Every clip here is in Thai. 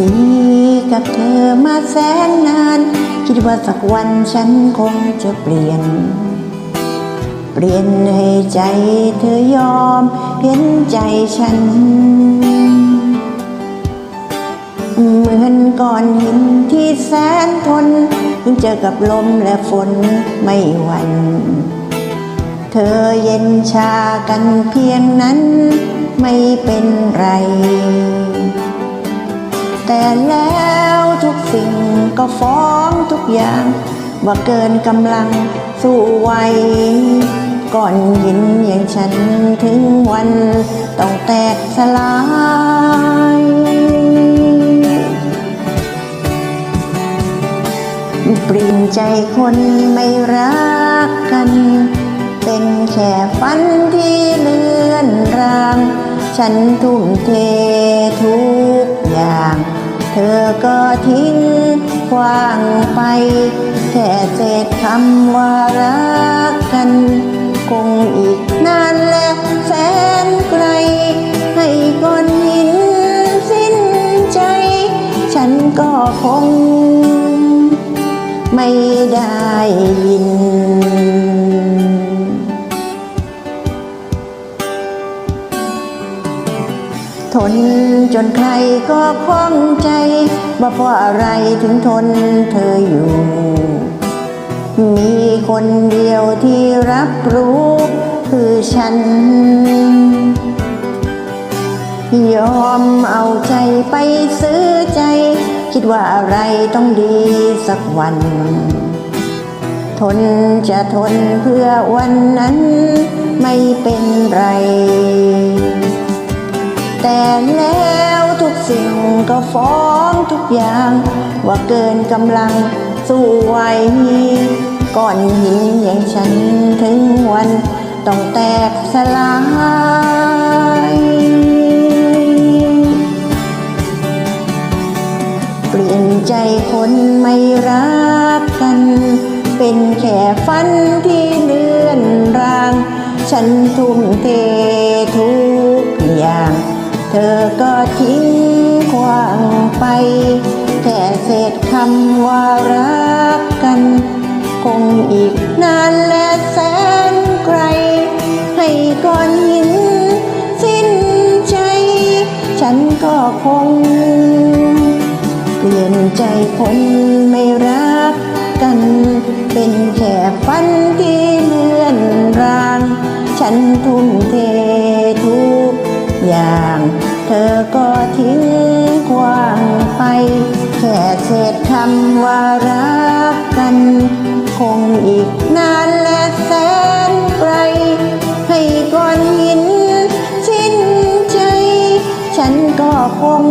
ดีกับเธอมาแสนนาน คิดว่าสักวันฉันคงจะเปลี่ยน เปลี่ยนให้ใจเธอยอม เห็นใจฉัน เหมือนก้อนหินที่แสนทนเพิ่งเจอกับลมและฝนไม่หวั่นเธอเย็นชากันเพียงนั้นไม่เป็นไร แต่แล้วทุกสิ่งก็ฟ้องทุกอย่าง ว่าเกินกำลังสู้ไหวก่อนหินอย่างฉันถึงวันต้องแตกสลายเปลี่ยนใจคนไม่รักกัน เป็นแค่ฝันที่เลื่อนราง ฉันทุ่มเททุกอย่าง เธอก็ทิ้งขว้างไป แค่เศษคำว่ารักกัน คงอีกนานและแสนไกล ให้ก้อนหินสิ้นใจ ฉันก็คง ไม่ได้ยิน ทนจนใครก็คล้องใจว่าเพราะอะไรถึงทนเธออยู่ มีคนเดียวที่รับรู้คือฉัน ยอมเอาใจไปซื้อใจ คิดว่าอะไรต้องดีสักวัน ทนจะทนเพื่อวันนั้นไม่เป็นไร แต่แล้วทุกสิ่งก็ฟ้องทุกอย่าง ว่าเกินกำลังสู้ไหวก่อนหินอย่างฉันถึงวันต้องแตกสลายเปลี่ยนใจคนไม่รักกัน เป็นแค่ฝันที่เลื่อนราง ฉันทุ่มเททุกอย่าง เธอก็ทิ้งขวางไป แค่เศษคำว่ารักกัน คงอีกนานและแสนไกล ให้ก้อนหินสิ้นใจ ฉันก็คง เปลี่ยนใจคนไม่รักกัน เป็นแค่ฝันที่เลื่อนราง ฉันทุ่มเททุก อย่างเธอก็ทิ้งขว้างไป แค่เศษคำว่ารักกัน คงอีกนานและแสนไกล ให้ก้อนหินสิ้นใจ ฉันก็คง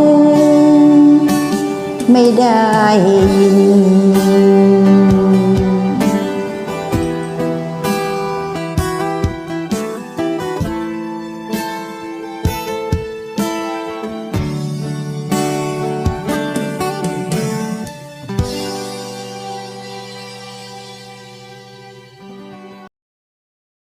ไม่ได้ยิน